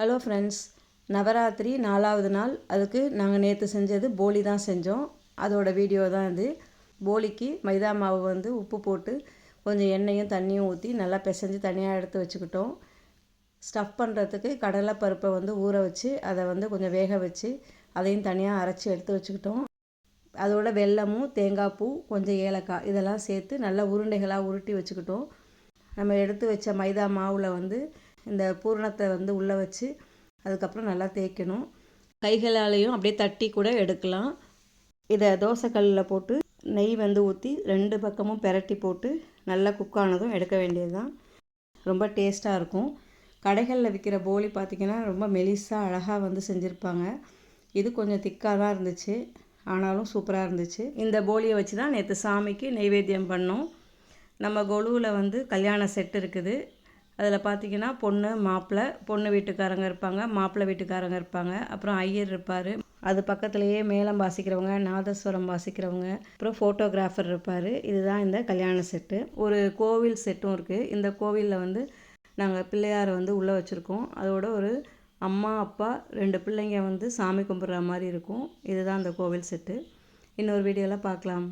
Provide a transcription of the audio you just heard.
Hello friends Navaratri நாலாவது நாள். அதுக்கு நாங்கள் நேற்று செஞ்சது போலி தான் செஞ்சோம். அதோட வீடியோ தான் இது. போலிக்கு மைதா மாவு வந்து உப்பு போட்டு கொஞ்சம் எண்ணெயும் தண்ணியும் ஊற்றி நல்லா பிசைஞ்சு தனியாக எடுத்து வச்சுக்கிட்டோம். ஸ்டஃப் பண்ணுறதுக்கு கடலைப்பருப்பை வந்து ஊற வச்சு அதை வந்து கொஞ்சம் வேக வச்சு அதையும் தனியாக அரைச்சி எடுத்து வச்சுக்கிட்டோம். அதோட வெல்லமும் தேங்காய் பூ கொஞ்சம் ஏலக்காய் இதெல்லாம் சேர்த்து நல்லா உருண்டைகளாக உருட்டி வச்சுக்கிட்டோம். நம்ம எடுத்து வச்ச மைதா மாவில் வந்து இந்த பூரணத்தை வந்து உள்ளே வச்சு அதுக்கப்புறம் நல்லா தேய்க்கணும். கைகளாலேயும் அப்படியே தட்டி கூட எடுக்கலாம். இதை தோசைக்கல்லில் போட்டு நெய் வந்து ஊற்றி ரெண்டு பக்கமும் பெரட்டி போட்டு நல்லா குக் ஆனதும் எடுக்க வேண்டியது தான் ரொம்ப டேஸ்ட்டாக இருக்கும். கடைகளில் விற்கிற போலி பார்த்திங்கன்னா ரொம்ப மெலிசாக அழகாக வந்து செஞ்சுருப்பாங்க. இது கொஞ்சம் திக்காக தான் இருந்துச்சு. ஆனாலும் சூப்பராக இருந்துச்சு. இந்த போலியை வச்சு தான் நேற்று சாமிக்கு நெய்வேத்தியம் பண்ணோம். நம்ம கொலுவில் வந்து கல்யாண செட் இருக்குது. அதில் பார்த்தீங்கன்னா பொண்ணு மாப்பிள்ளை பொண்ணு வீட்டுக்காரங்க இருப்பாங்க மாப்பிள்ளை வீட்டுக்காரங்க இருப்பாங்க. அப்புறம் ஐயர் இருப்பார். அது பக்கத்துலேயே மேளம் வாசிக்கிறவங்க நாதஸ்வரம் வாசிக்கிறவங்க அப்புறம் ஃபோட்டோகிராஃபர் இருப்பார். இதுதான் இந்த கல்யாண செட்டு. ஒரு கோவில் செட்டும் இருக்குது இந்த கோவிலில் வந்து நாங்கள் பிள்ளையாரை வந்து உள்ளே வச்சுருக்கோம். அதோட ஒரு அம்மா அப்பா ரெண்டு பிள்ளைங்க வந்து சாமி கும்பிட்ற மாதிரி இருக்கும். இதுதான் அந்த கோவில் செட்டு. இன்னொரு வீடியோவில் பார்க்கலாம்.